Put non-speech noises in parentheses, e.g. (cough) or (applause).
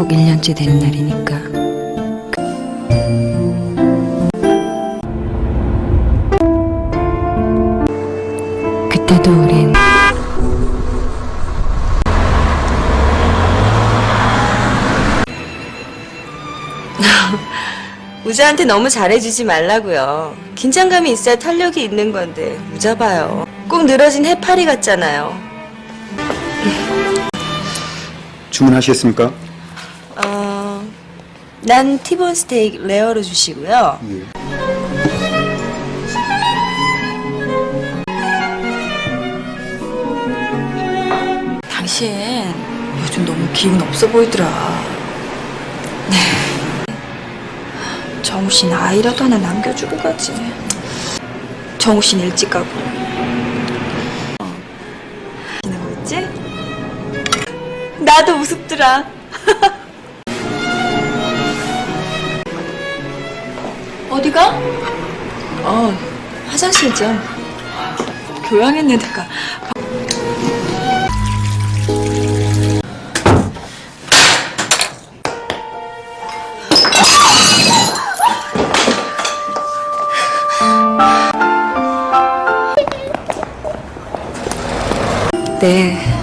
아버지 되는 날이니까. 그때도 우린 (laughs) 우자한테 너무 잘해주지 말라고요. 긴장감이 있어야 탄력이 있는 건데 우자 봐요. 꼭 늘어진 해파리 같잖아요. 주문하시겠습니까? 어, 난 티본 스테이크 레어로 주시고요. 당신 요즘 너무 기운 없어 보이더라. 네. 정우 씨는 아이라도 하나 남겨주고 가지. 정우 씨는 일찍 가고. 지는 뭐였지? 나도 우습더라. (laughs) 어디 가? 어, 화장실 좀. 교양했네 내가. 네